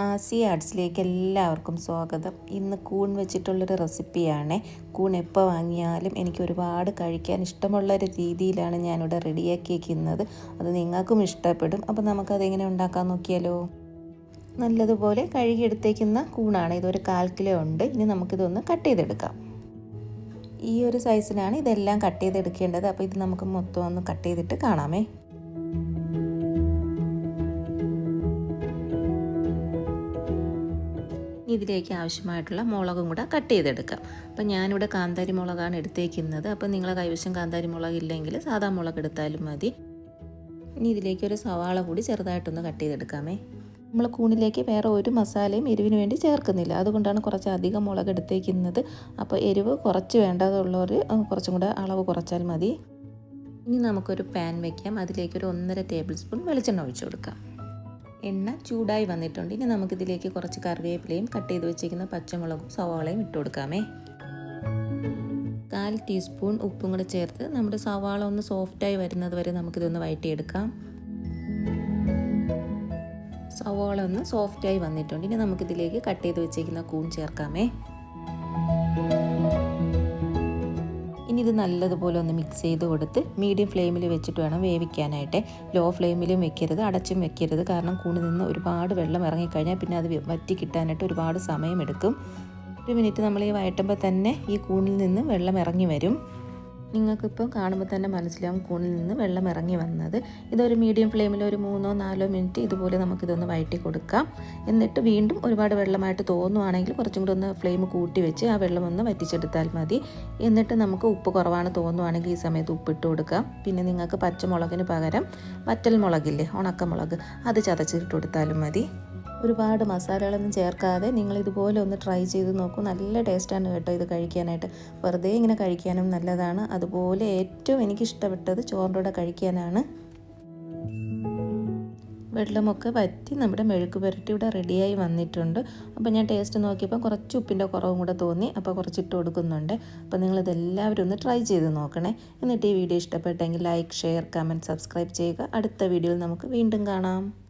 ആസി ആർട്സിലേക്ക് എല്ലാവർക്കും സ്വാഗതം. ഇന്ന് കൂൺ വെച്ചിട്ടുള്ളൊരു റെസിപ്പിയാണ്. കൂൺ എപ്പോൾ വാങ്ങിയാലും എനിക്ക് ഒരുപാട് കഴിക്കാൻ ഇഷ്ടമുള്ള ഒരു രീതിയിലാണ് ഞാനിവിടെ റെഡിയാക്കിയിരിക്കുന്നത്. അത് നിങ്ങൾക്കും ഇഷ്ടപ്പെടും. അപ്പോൾ നമുക്കതെങ്ങനെ ഉണ്ടാക്കാൻ നോക്കിയാലോ? നല്ലതുപോലെ കഴുകിയെടുത്തേക്കുന്ന കൂണാണ്. ഇതൊരു കാൽ കിലോ ഉണ്ട്. ഇനി നമുക്കിതൊന്ന് കട്ട് ചെയ്തെടുക്കാം. ഈ ഒരു സൈസിനാണ് ഇതെല്ലാം കട്ട് ചെയ്തെടുക്കേണ്ടത്. അപ്പോൾ ഇത് നമുക്ക് മൊത്തം ഒന്ന് കട്ട് ചെയ്തിട്ട് കാണാമേ. ഇതിലേക്ക് ആവശ്യമായിട്ടുള്ള മുളകും കൂടെ കട്ട് ചെയ്തെടുക്കാം. അപ്പം ഞാനിവിടെ കാന്താരി മുളകാണ് എടുത്തേക്കുന്നത്. അപ്പം നിങ്ങളെ കൈവശം കാന്താരി മുളക് ഇല്ലെങ്കിൽ സാധാ മുളക് എടുത്താലും മതി. ഇനി ഇതിലേക്ക് ഒരു സവാള കൂടി ചെറുതായിട്ടൊന്ന് കട്ട് ചെയ്തെടുക്കാമേ. നമ്മൾ കൂണിലേക്ക് വേറെ ഒരു മസാലയും എരിവിന് വേണ്ടി ചേർക്കുന്നില്ല. അതുകൊണ്ടാണ് കുറച്ച് അധികം മുളക് എടുത്തേക്കുന്നത്. അപ്പോൾ എരിവ് കുറച്ച് വേണ്ടതുള്ളവർ കുറച്ചും കൂടെ അളവ് കുറച്ചാൽ മതി. ഇനി നമുക്കൊരു പാൻ വയ്ക്കാം അതിലേക്കൊരു ഒന്നര ടേബിൾ സ്പൂൺ വെളിച്ചെണ്ണ ഒഴിച്ചു കൊടുക്കാം. എണ്ണ ചൂടായി വന്നിട്ടുണ്ട്. ഇനി നമുക്കിതിലേക്ക് കുറച്ച് കറിവേപ്പിലയും കട്ട് ചെയ്ത് വെച്ചിരിക്കുന്ന പച്ചമുളകും സവാളയും ഇട്ട് കൊടുക്കാമേ. കാൽ ടീസ്പൂൺ ഉപ്പും കൂടെ ചേർത്ത് നമ്മുടെ സവാള ഒന്ന് സോഫ്റ്റായി വരുന്നത് വരെ നമുക്കിതൊന്ന് വഴറ്റിയെടുക്കാം. സവാള ഒന്ന് സോഫ്റ്റായി വന്നിട്ടുണ്ട്. ഇനി നമുക്കിതിലേക്ക് കട്ട് ചെയ്ത് വെച്ചിരിക്കുന്ന കൂൺ ചേർക്കാമേ. ഇനി ഇത് നല്ലതുപോലെ ഒന്ന് മിക്സ് ചെയ്ത് കൊടുത്ത് മീഡിയം ഫ്ലെയിമിൽ വെച്ചിട്ട് വേണം വേവിക്കാനായിട്ട്. ലോ ഫ്ലെയിമിലും വെക്കരുത് അടച്ചും വെക്കരുത്. കാരണം കൂണിൽ നിന്ന് ഒരുപാട് വെള്ളം ഇറങ്ങിക്കഴിഞ്ഞാൽ പിന്നെ അത് വറ്റി കിട്ടാനായിട്ട് ഒരുപാട് സമയമെടുക്കും. ഒരു മിനിറ്റ് നമ്മൾ ഈ വഴറ്റുമ്പോൾ തന്നെ ഈ കൂണിൽ നിന്ന് വെള്ളം ഇറങ്ങി വരും. നിങ്ങൾക്കിപ്പോൾ കാണുമ്പോൾ തന്നെ മനസ്സിലാവും കൂണിൽ നിന്ന് വെള്ളം ഇറങ്ങി വന്നത്. ഇതൊരു മീഡിയം ഫ്ലെയിമിൽ ഒരു മൂന്നോ നാലോ മിനിറ്റ് ഇതുപോലെ നമുക്കിതൊന്ന് വഴറ്റി കൊടുക്കാം. എന്നിട്ട് വീണ്ടും ഒരുപാട് വെള്ളമായിട്ട് തോന്നുവാണെങ്കിൽ കുറച്ചും കൂടി ഒന്ന് ഫ്ലെയിം കൂട്ടി വെച്ച് ആ വെള്ളം ഒന്ന് വറ്റിച്ചെടുത്താൽ മതി. എന്നിട്ട് നമുക്ക് ഉപ്പ് കുറവാണ് തോന്നുവാണെങ്കിൽ ഈ സമയത്ത് ഉപ്പിട്ട് കൊടുക്കാം. പിന്നെ നിങ്ങൾക്ക് പച്ചമുളകിന് പകരം വറ്റൽ മുളകില്ലേ ഉണക്കമുളക് അത് ചതച്ചിട്ട് കൊടുത്താലും മതി. ഒരുപാട് മസാലകളൊന്നും ചേർക്കാതെ നിങ്ങൾ ഇതുപോലെ ഒന്ന് ട്രൈ ചെയ്ത് നോക്കൂ. നല്ല ടേസ്റ്റാണ് കേട്ടോ ഇത് കഴിക്കാനായിട്ട്. വെറുതെ ഇങ്ങനെ കഴിക്കാനും നല്ലതാണ്. അതുപോലെ ഏറ്റവും എനിക്ക് ഇഷ്ടപ്പെട്ടത് ചോറിന്റെ കഴിക്കാനാണ്. വെള്ളമൊക്കെ വറ്റി നമ്മുടെ മെഴുക്ക് പുരട്ടി ഇവിടെ റെഡിയായി വന്നിട്ടുണ്ട്. അപ്പോൾ ഞാൻ ടേസ്റ്റ് നോക്കിയപ്പോൾ കുറച്ച് ഉപ്പിന്റെ കുറവും കൂടെ തോന്നി. അപ്പോൾ കുറച്ചിട്ട് കൊടുക്കുന്നുണ്ട്. അപ്പോൾ നിങ്ങളിതെല്ലാവരും ഒന്ന് ട്രൈ ചെയ്ത് നോക്കണേ. എന്നിട്ട് ഈ വീഡിയോ ഇഷ്ടപ്പെട്ടെങ്കിൽ ലൈക്ക് ഷെയർ കമന്റ് സബ്സ്ക്രൈബ് ചെയ്യുക. അടുത്ത വീഡിയോയിൽ നമുക്ക് വീണ്ടും കാണാം.